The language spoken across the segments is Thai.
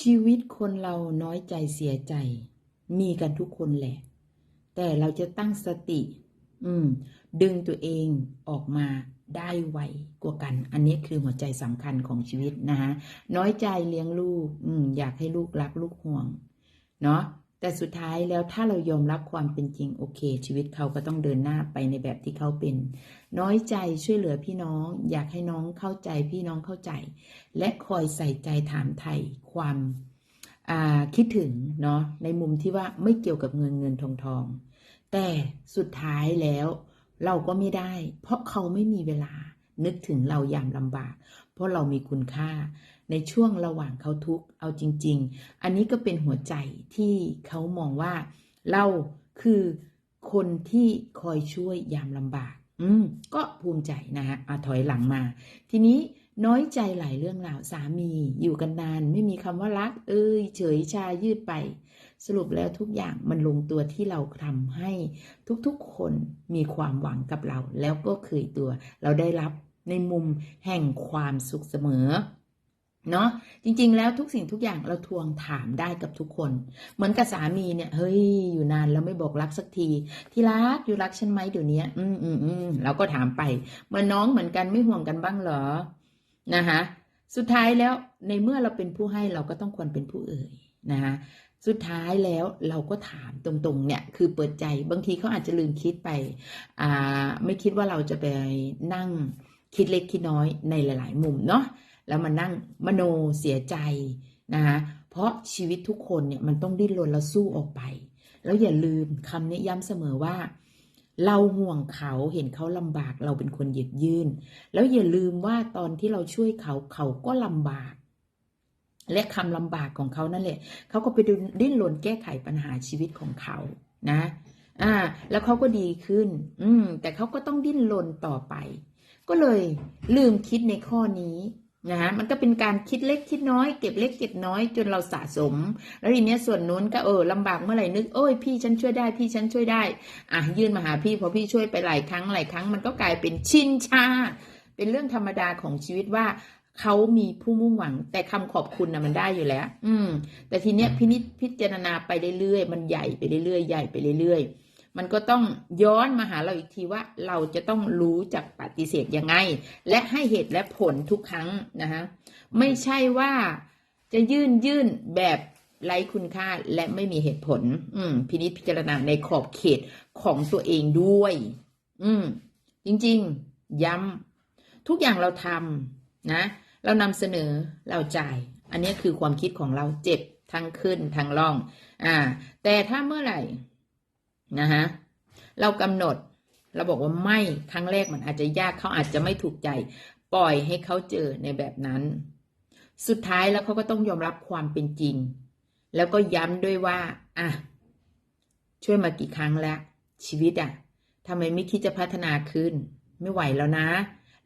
ชีวิตคนเราน้อยใจเสียใจ มีกันทุกคนแหละ แต่เราจะตั้งสติ อืม ดึงตัวเองออกมาได้ไวกว่ากัน อันนี้คือหัวใจสำคัญของชีวิตนะฮะน้อยใจเลี้ยงลูก อืม อยากให้ลูกรักลูกห่วง เนาะ แต่สุดท้ายแล้วถ้าเรายอมรับความเป็นจริงโอเค ชีวิตเขาก็ต้องเดินหน้าไปในแบบที่เขาเป็น น้อยใจช่วยเหลือพี่น้อง อยากให้น้องเข้าใจพี่น้องเข้าใจ และคอยใส่ใจถามไทยความคิดถึงเนาะในมุมที่ว่าไม่เกี่ยวกับเงินเงินทองทอง แต่สุดท้ายแล้วเราก็ไม่ได้ เพราะเขาไม่มีเวลานึกถึงเรายามลำบาก เพราะเรามีคุณค่า ในช่วงระหว่างเขาทุกข์เอาจริง ๆ อันนี้ก็เป็นหัวใจที่เขามองว่า เราคือคนที่คอยช่วยยามลำบาก อืม ก็ภูมิใจนะฮะอะถอยหลังมา ทีนี้น้อยใจหลายเรื่องราวสามีอยู่กันนาน ไม่มีคำว่ารัก เอ้ยเฉยชายืดไป สรุปแล้วทุกอย่างมันลงตัวที่เราทำให้ทุกๆคนมีความหวังกับเรา แล้วก็เคยตัว เราได้รับในมุมแห่งความสุขเสมอ เนาะจริงๆ แล้วทุกสิ่งทุกอย่างเราทวงถามได้กับทุกคน เหมือนกับสามีเนี่ย เฮ้ย อยู่นานแล้วไม่บอกรักสักที ที่รักอยู่รักฉันไหมเดี๋ยวนี้อืมอืมอืมเราก็ถามไปเหมือนน้องเหมือนกันไม่ห่วงกันบ้างเหรอนะคะสุดท้ายแล้วในเมื่อเราเป็นผู้ให้เราก็ต้องควรเป็นผู้เอ่ยนะคะสุดท้ายแล้วเราก็ถามตรงๆเนี่ยคือเปิดใจบางทีเขาอาจจะลืมคิดไปอ่าไม่คิดว่าเราจะไปนั่งคิดเล็กคิดน้อยในหลาย ๆ มุมเนาะ แล้วมานั่งมโนเสียใจนะคะเพราะชีวิตทุกคนเนี่ยมันต้องดิ้นรนแล้วสู้ออกไป แล้วอย่าลืมคำนี้ย้ำเสมอว่า เราห่วงเขาเห็นเขาลำบากเราเป็นคนหยิบยื่น แล้วอย่าลืมว่าตอนที่เราช่วยเขาเขาก็ลำบาก และคำลำบากของเขานั่นแหละเขาก็ไปดิ้นรนแก้ไขปัญหาชีวิตของเขานะอ่า แล้วเขาก็ดีขึ้น อืม แต่เขาก็ต้องดิ้นรนต่อไป ก็เลยลืมคิดในข้อนี้ นะฮะมันก็เป็นการคิดเล็กคิดน้อยเก็บเล็กเก็บน้อยจนเราสะสม แล้วทีเนี้ยส่วนนู้นก็เออลำบากเมื่อไหร่นึกโอ้ยพี่ฉันช่วยได้พี่ฉันช่วยได้อะยื่นมาหาพี่พอพี่ช่วยไปหลายครั้งหลายครั้ง มันก็กลายเป็นชินชา เป็นเรื่องธรรมดาของชีวิตว่าเขามีผู้มุ่งหวัง แต่คำขอบคุณนะมันได้อยู่แล้ว อืม แต่ทีเนี้ยพินิจพิจารณาไปเรื่อยๆมันใหญ่ไปเรื่อยๆใหญ่ไปเรื่อยๆ มันก็ต้องย้อนมาหาเราอีกทีว่าเราจะต้องรู้จักปฏิเสธยังไง และให้เหตุและผลทุกครั้งนะฮะไม่ใช่ว่าจะยื่นยื่นแบบไร้คุณค่าและไม่มีเหตุผล อืม พินิจพิจารณาในขอบเขตของตัวเองด้วย อืม จริง ๆ ย้ำทุกอย่างเราทำนะ เรานำเสนอเราจ่าย อันนี้คือความคิดของเราเจ็บทั้งขึ้นทั้งล่อง อ่า แต่ถ้าเมื่อไหร่ นะฮะเรากำหนดเราบอกว่าไม่ครั้งแรกมันอาจจะยากเขาอาจจะไม่ถูกใจ ปล่อยให้เขาเจอในแบบนั้น สุดท้ายแล้วเขาก็ต้องยอมรับความเป็นจริง แล้วก็ย้ำด้วยว่าอะช่วยมากี่ครั้งแล้ว ชีวิตอะทำไมไม่คิดจะพัฒนาขึ้น ไม่ไหวแล้วนะ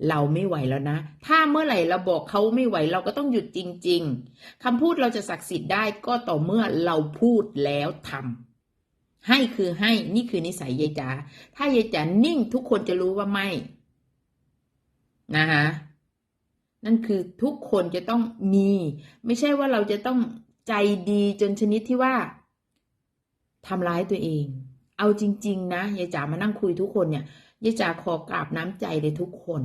เราไม่ไหวแล้วนะ ถ้าเมื่อไหร่เราบอกเขาไม่ไหวเราก็ต้องหยุดจริง ๆคำพูดเราจะศักดิ์สิทธิ์ได้ก็ต่อเมื่อเราพูดแล้วทำ ให้คือให้นี่คือนิสัยยายจ๋าถ้ายายจ๋านิ่งทุกคนจะรู้ว่าไม่นะคะนั่นคือทุกคนจะต้องมี ไม่ใช่ว่าเราจะต้องใจดีจนชนิดที่ว่าทำร้ายตัวเอง เอาจริง ๆ นะยายจ๋ามานั่งคุยทุกคนเนี่ยยายจ๋าขอกราบน้ำใจเลยทุกคน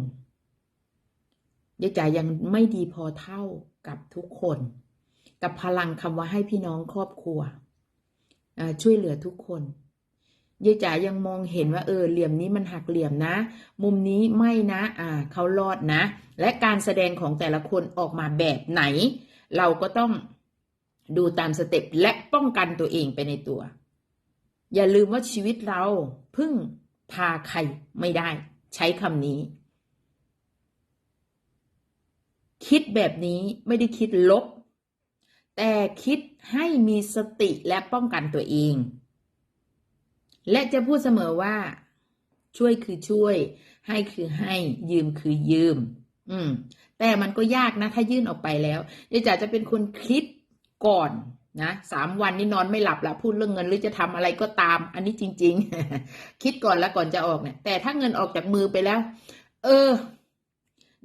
ยายจ๋ายังไม่ดีพอเท่ากับทุกคน กับพลังคำว่าให้พี่น้องครอบครัว ช่วยเหลือทุกคนยายจ๋ายังมองเห็นว่าเออเหลี่ยมนี้มันหักเหลี่ยมนะ มุมนี้ไม่นะ อ่าเขารอดนะ และการแสดงของแต่ละคนออกมาแบบไหน เราก็ต้องดูตามสเต็ปและป้องกันตัวเองไปในตัว อย่าลืมว่าชีวิตเราพึ่งพาใครไม่ได้ ใช้คำนี้ คิดแบบนี้ไม่ได้คิดลบ แต่คิดให้มีสติและป้องกันตัวเอง และจะพูดเสมอว่า ช่วยคือช่วย ให้คือให้ ยืมคือยืม อืม แต่มันก็ยากนะ ถ้ายื่นออกไปแล้วยายจ๋าจะเป็นคนคิดก่อนนะสามวันนี้นอนไม่หลับละพูดเรื่องเงินหรือจะทำอะไรก็ตาม อันนี้จริง ๆ คิดก่อนแล้วก่อนจะออกเนี่ยแต่ถ้าเงินออกจากมือไปแล้ว เออ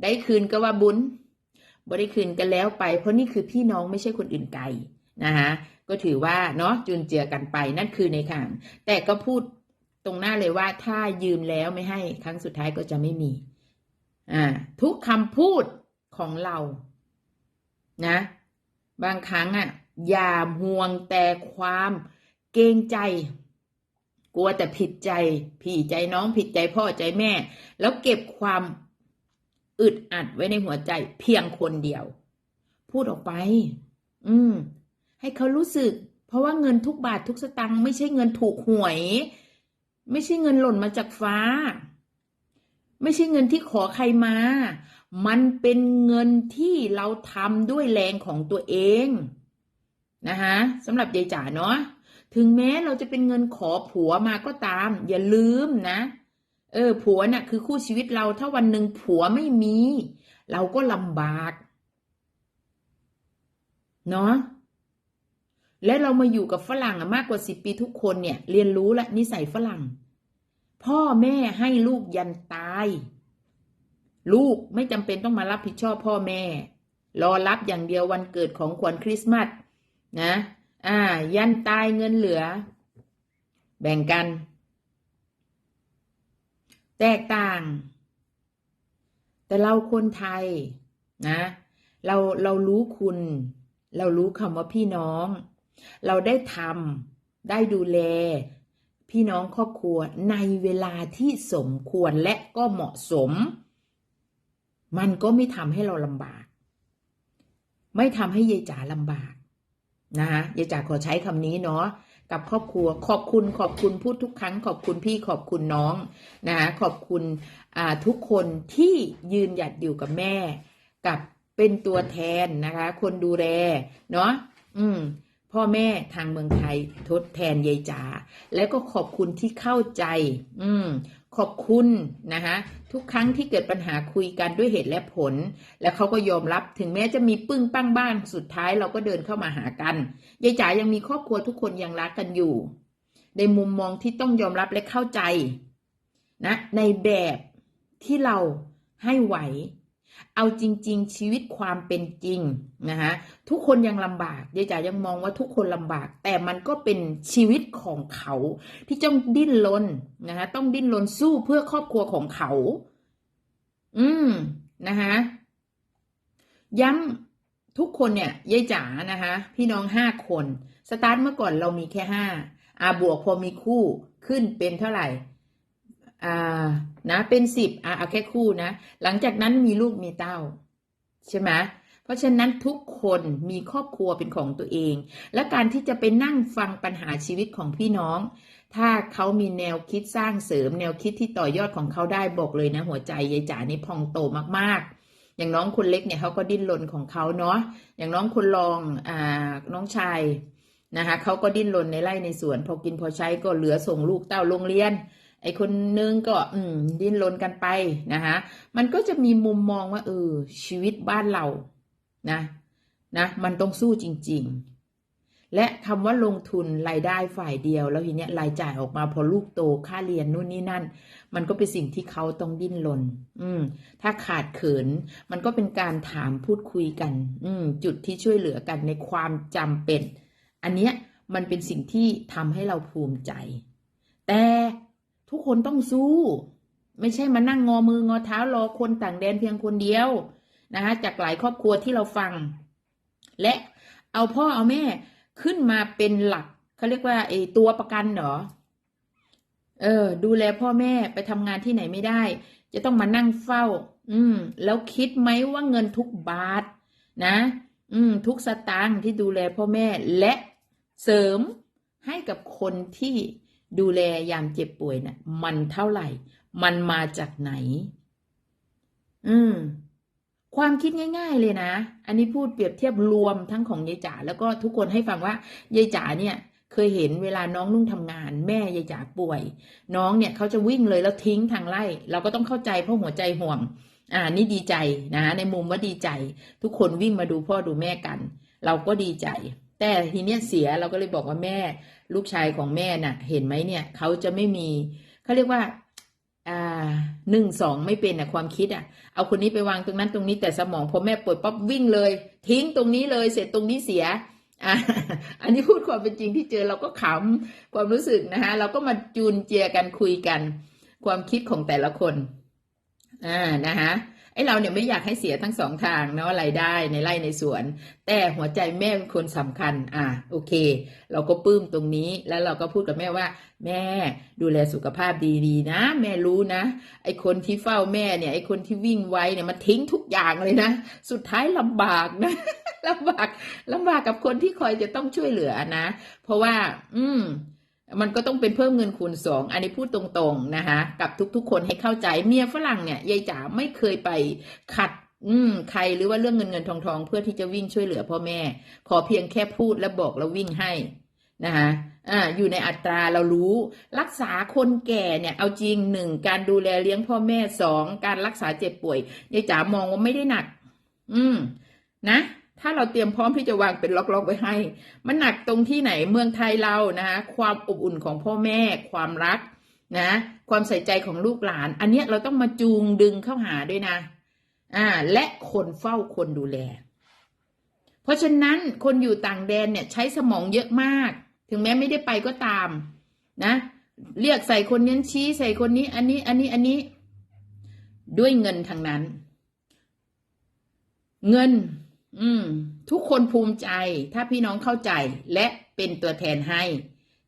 ได้คืนก็ว่าบุญ บ่ได้คืนกันแล้วไป เพราะนี่คือพี่น้องไม่ใช่คนอื่นไกลนะคะก็ถือว่าเนาะจุนเจือกันไปนั่นคือในข่างแต่ก็พูดตรงหน้าเลยว่าถ้ายืมแล้วไม่ให้ครั้งสุดท้ายก็จะไม่มีอ่าทุกคำพูดของเรา นะ บางครั้งอะอย่าห่วงแต่ความเกรงใจ กลัวแต่ผิดใจ พี่ใจน้องผิดใจพ่อใจแม่ แล้วเก็บความ อึดอัดไว้ในหัวใจเพียงคนเดียว พูดออกไป อืม ให้เขารู้สึก เพราะว่าเงินทุกบาททุกสตังค์ไม่ใช่เงินถูกหวย ไม่ใช่เงินหล่นมาจากฟ้า ไม่ใช่เงินที่ขอใครมา มันเป็นเงินที่เราทำด้วยแรงของตัวเองนะคะสำหรับยายจ๋าเนาะถึงแม้เราจะเป็นเงินขอผัวมาก็ตาม อย่าลืมนะ เออ ผัวน่ะ คือคู่ชีวิตเราถ้าวันหนึ่งผัวไม่มี เราก็ลำบากเนาะและเรามาอยู่กับฝรั่งอะมากกว่าสิบปีทุกคนเนี่ย เรียนรู้ละนิสัยฝรั่ง พ่อแม่ให้ลูกยันตาย ลูกไม่จำเป็นต้องมารับผิดชอบพ่อแม่ รอรับอย่างเดียววันเกิดของขวัญคริสต์มาสนะ อ่า ยันตายเงินเหลือ แบ่งกัน แตกต่าง แต่เราคนไทยนะ เราเรารู้คุณ เรารู้คำว่าพี่น้อง เราได้ทำได้ดูแล พี่น้องครอบครัวในเวลาที่สมควรและก็เหมาะสม มันก็ไม่ทำให้เราลำบาก ไม่ทำให้ยายจ๋าลำบากนะคะยายจ๋าขอใช้คำนี้เนาะ กับครอบครัว ขอบคุณขอบคุณพูดทุกครั้ง ขอบคุณพี่ขอบคุณน้องนะคะขอบคุณทุกคนที่ยืนหยัดอยู่กับแม่ กับเป็นตัวแทนนะคะ คนดูแลเนาะอืมพ่อแม่ทางเมืองไทยทดแทนยายจ๋าแล้วก็ขอบคุณที่เข้าใจ อืม ขอบคุณนะคะทุกครั้งที่เกิดปัญหาคุยกันด้วยเหตุและผล แล้วเขาก็ยอมรับถึงแม้จะมีปึ้งปั้งบ้างสุดท้ายเราก็เดินเข้ามาหากันยายจ๋ายังมีครอบครัวทุกคนยังรักกันอยู่ ในมุมมองที่ต้องยอมรับและเข้าใจนะในแบบที่เราให้ไหว เอาจริง ๆ ชีวิตความเป็นจริงนะคะทุกคนยังลำบากยายจ๋ายังมองว่าทุกคนลำบาก แต่มันก็เป็นชีวิตของเขา ที่ต้องดิ้นรนนะคะต้องดิ้นรนสู้เพื่อครอบครัวของเขา อืมนะคะย้ำทุกคนเนี่ยยายจ๋านะคะพี่น้องห้าคน สตาร์ทเมื่อก่อนเรามีแค่ห้าอาบวกพอมีคู่ขึ้นเป็นเท่าไหร่ อ่านะเป็นสิบอ่าเอาแค่คู่นะ หลังจากนั้นมีลูกมีเต้า ใช่ไหมเพราะฉะนั้นทุกคนมีครอบครัวเป็นของตัวเอง และการที่จะไปนั่งฟังปัญหาชีวิตของพี่น้อง ถ้าเขามีแนวคิดสร้างเสริม แนวคิดที่ต่อยอดของเขาได้บอกเลยนะ หัวใจยายจ๋านี่พองโตมากๆอย่างน้องคนเล็กเนี่ยเขาก็ดิ้นรนของเขาเนาะ อย่างน้องคนรองอ่าน้องชายนะคะเขาก็ดิ้นรนในไร่ในสวน พอกินพอใช้ก็เหลือส่งลูกเต้าโรงเรียน ไอคนนึงก็อืมดิ้นรนกันไปนะคะมันก็จะมีมุมมองว่าเออชีวิตบ้านเรานะนะมันต้องสู้จริง ๆ และคำว่าลงทุนรายได้ฝ่ายเดียว แล้วทีเนี้ยรายจ่ายออกมาพอลูกโตค่าเรียนนู่นนี่นั่น มันก็เป็นสิ่งที่เขาต้องดิ้นรนอืม ถ้าขาดเขิน มันก็เป็นการถามพูดคุยกัน อืม จุดที่ช่วยเหลือกันในความจำเป็น อันเนี้ยมันเป็นสิ่งที่ทำให้เราภูมิใจ แต่ ทุกคนต้องสู้ ไม่ใช่มานั่งงอมืองอเท้ารอคนต่างแดนเพียงคนเดียวนะคะจากหลายครอบครัวที่เราฟัง และเอาพ่อเอาแม่ขึ้นมาเป็นหลักเขาเรียกว่าไอ้ตัวประกันเหรอเออ ดูแลพ่อแม่ไปทำงานที่ไหนไม่ได้ จะต้องมานั่งเฝ้า อืม แล้วคิดไหมว่าเงินทุกบาท นะ อืม ทุกสตางค์ที่ดูแลพ่อแม่และเสริมให้กับคนที่ ดูแลยามเจ็บป่วยนะ่ะ มันเท่าไหร่ มันมาจากไหน อืม ความคิดง่าย ๆ เลยนะ อันนี้พูดเปรียบเทียบรวมทั้งของยายจ๋าแล้วก็ทุกคนให้ฟังว่ายายจ๋าเนี่ย เคยเห็นเวลาน้องนุ่งทำงาน แม่ยายจ๋าป่วย น้องเนี่ยเขาจะวิ่งเลยแล้วทิ้งทางไล่ เราก็ต้องเข้าใจเพราะหัวใจห่วง อ่า นี่ดีใจนะในมุมว่าดีใจ ทุกคนวิ่งมาดูพ่อดูแม่กัน เราก็ดีใจ แต่ทีเนี้ยเสียเราก็เลยบอกว่าแม่ ลูกชายของแม่น่ะ เห็นไหมเนี่ยเขาจะไม่มีเขาเรียกว่าอ่าหนึ่งสองไม่เป็นอะความคิดอะ เอาคนนี้ไปวางตรงนั้นตรงนี้แต่สมองพอแม่ป่วยปั๊บวิ่งเลย ทิ้งตรงนี้เลย เสร็จตรงนี้เสียอะอันนี้พูดความเป็นจริงที่เจอเราก็ขำความรู้สึกนะคะเราก็มาจูนเจียกันคุยกัน ความคิดของแต่ละคนอ่านะคะ ไอเราเนี่ยไม่อยากให้เสียทั้งสองทางเนาะรายได้ในไร่ในสวน แต่หัวใจแม่เป็นคนสำคัญ อ่าโอเค เราก็ปลื้มตรงนี้แล้วเราก็พูดกับแม่ว่า แม่ดูแลสุขภาพดีๆนะ แม่รู้นะ ไอคนที่เฝ้าแม่เนี่ยไอคนที่วิ่งไวเนี่ยมันทิ้งทุกอย่างเลยนะ สุดท้ายลำบากนะลำบากลำบากกับคนที่คอยจะต้องช่วยเหลือนะ เพราะว่า อืม มันก็ต้องเป็นเพิ่มเงินคูณสองอันนี้พูดตรงๆนะคะกับทุกๆ คนให้เข้าใจเมียฝรั่งเนี่ยยายจ๋าไม่เคยไปขัด อืม ใครหรือว่าเรื่องเงินเงินทองทองเพื่อที่จะวิ่งช่วยเหลือพ่อแม่ ขอเพียงแค่พูดและบอกแล้ววิ่งให้นะคะอ่าอยู่ในอัตราเรารู้ รักษาคนแก่เนี่ยเอาจริงหนึ่งการดูแลเลี้ยงพ่อแม่สองการรักษาเจ็บป่วยยายจ๋ามองว่าไม่ได้หนัก อืม นะ ถ้าเราเตรียมพร้อมที่จะวางเป็นล็อกๆไว้ให้ มันหนักตรงที่ไหนเมืองไทยเรานะคะความอบอุ่นของพ่อแม่ ความรักนะความใส่ใจของลูกหลาน อันเนี้ยเราต้องมาจูงดึงเข้าหาด้วยนะอ่าและคนเฝ้าคนดูแล เพราะฉะนั้นคนอยู่ต่างแดนเนี่ยใช้สมองเยอะมาก ถึงแม้ไม่ได้ไปก็ตามนะเรียกใส่คนนี้ชี้ใส่คนนี้ อันนี้อันนี้อันนี้ด้วยเงินทางนั้น เงิน อืม ทุกคนภูมิใจถ้าพี่น้องเข้าใจและเป็นตัวแทนให้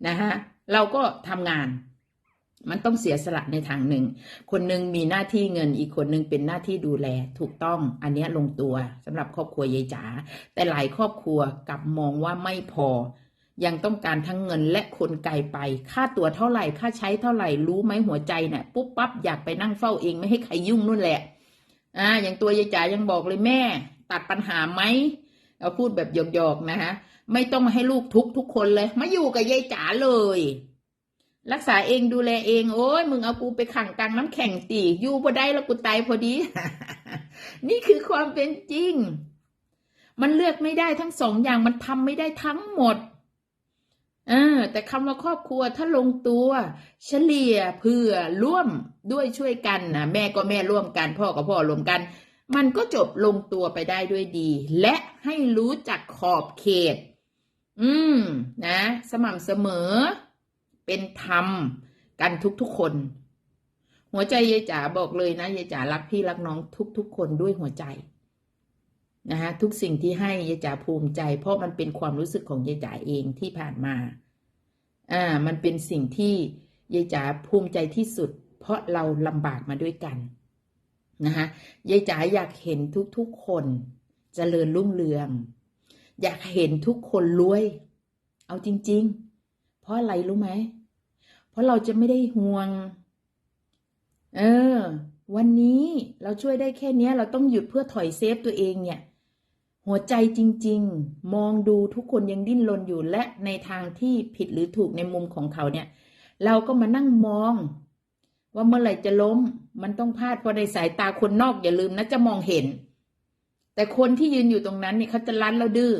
นะฮะเราก็ทำงาน มันต้องเสียสละในทางหนึ่ง คนหนึ่งมีหน้าที่เงินอีกคนหนึ่งเป็นหน้าที่ดูแลถูกต้องอันนี้ลงตัวสำหรับครอบครัวยายจ๋าแต่หลายครอบครัวกลับมองว่าไม่พอ ยังต้องการทั้งเงินและคนไกลไป ค่าตัวเท่าไหร่ค่าใช้เท่าไหร่รู้ไหมหัวใจเนี่ยปุ๊บปั๊บอยากไปนั่งเฝ้าเองไม่ให้ใครยุ่งนู่นแหละอ่าอย่างตัวยายจ๋ายังบอกเลยแม่ ตัดปัญหาไหมเราพูดแบบหยอกๆนะฮะไม่ต้องมาให้ลูกทุกทุกคนเลย มาอยู่กับยายจ๋าเลย รักษาเองดูแลเองโอ้ยมึงเอากูไปขังกลางน้ำแข็งตีอยู่พอได้แล้วกูตายพอดี นี่คือความเป็นจริง มันเลือกไม่ได้ทั้งสองอย่างมันทำไม่ได้ทั้งหมดเออแต่คำว่าครอบครัวถ้าลงตัว เฉลี่ยเพื่อร่วมด้วยช่วยกันนะแม่ก็แม่ร่วมกัน พ่อกับพ่อร่วมกัน มันก็จบลงตัวไปได้ด้วยดี และให้รู้จักขอบเขต อืม นะ สม่ำเสมอ เป็นธรรม กันทุกๆคน หัวใจยายจ๋าบอกเลยนะยายจ๋ารักพี่รักน้องทุกๆคนด้วยหัวใจนะฮะทุกสิ่งที่ให้ยายจ๋าภูมิใจ เพราะมันเป็นความรู้สึกของยายจ๋าเองที่ผ่านมา อ่า มันเป็นสิ่งที่ยายจ๋าภูมิใจที่สุด เพราะเราลำบากมาด้วยกัน นะคะยายจ๋าอยากเห็นทุกๆคนเจริญรุ่งเรือง อยากเห็นทุกคนรวย เอาจริง ๆ เพราะอะไรรู้ไหม เพราะเราจะไม่ได้ห่วง เออ วันนี้เราช่วยได้แค่นี้เราต้องหยุดเพื่อถอยเซฟตัวเองเนี่ย หัวใจจริง ๆ มองดูทุกคนยังดิ้นรนอยู่และในทางที่ผิดหรือถูกในมุมของเขาเนี่ย เราก็มานั่งมอง ว่าเมื่อไหร่จะล้ม มันต้องพลาดเพราะในสายตาคนนอกอย่าลืมนะจะมองเห็น แต่คนที่ยืนอยู่ตรงนั้นเนี่ยเขาจะรั้นเราดื้อ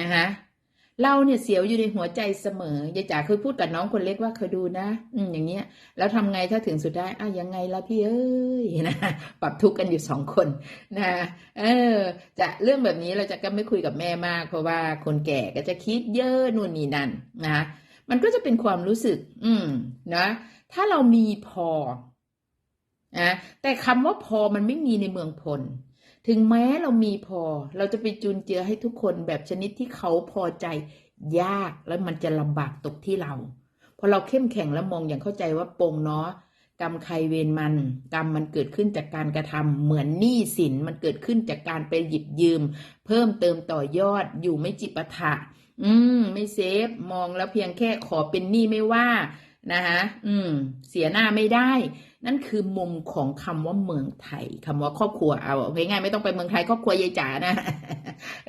นะคะเราเนี่ยเสียวอยู่ในหัวใจเสมอยายจ๋าเคยพูดกับน้องคนเล็กว่าเคยดูนะ อืมอย่างเงี้ย แล้วทำไงถ้าถึงสุดได้อะยังไงล่ะพี่เอ้ยนะปรับทุกข์กันอยู่สองคนนะเออ จะเรื่องแบบนี้เราจะก็ไม่คุยกับแม่มาก เพราะว่าคนแก่ก็จะคิดเยอะนู่นนี่นั่นนะมันก็จะเป็นความรู้สึก อืมนะ ถ้าเรามีพอนะแต่คำว่าพอมันไม่มีในเมืองพล ถึงแม้เรามีพอ เราจะไปจุนเจือให้ทุกคนแบบชนิดที่เขาพอใจยากแล้วมันจะลำบากตกที่เราพอเราเข้มแข็งแล้วมองอย่างเข้าใจว่าปงเนาะกรรมใครเวรมัน กรรมมันเกิดขึ้นจากการกระทำเหมือนหนี้สินมันเกิดขึ้นจากการไปหยิบยืม เพิ่มเติมต่อยอดอยู่ไม่จิปาถะอืม ไม่เซฟ มองแล้วเพียงแค่ขอเป็นหนี้ไม่ว่า นะคะอืม เสียหน้าไม่ได้ นั่นคือมุมของคำว่าเมืองไทยคำว่าครอบครัวเอาง่ายๆไม่ต้องไปเมืองไทยครอบครัวยายจ๋านะ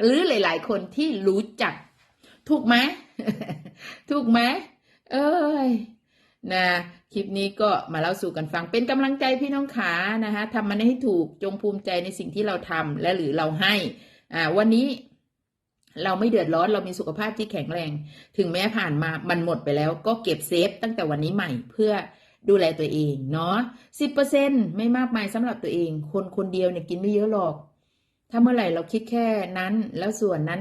หรือหลาย ๆ คนที่รู้จัก ถูกไหมถูกไหมเอ้ยนะคลิปนี้ก็มาเล่าสู่กันฟังเป็นกำลังใจพี่น้องขานะคะทำมันให้ถูกจงภูมิใจในสิ่งที่เราทำและหรือเราให้อ่าวันนี้ เราไม่เดือดร้อนเรามีสุขภาพที่แข็งแรง ถึงแม้ผ่านมามันหมดไปแล้วก็เก็บเซฟตั้งแต่วันนี้ใหม่เพื่อดูแลตัวเองเนาะสิบเปอร์เซ็นไม่มากมายสำหรับตัวเอง คนคนเดียวเนี่ยกินไม่เยอะหรอก ถ้าเมื่อไหร่เราคิดแค่นั้นแล้วส่วนนั้น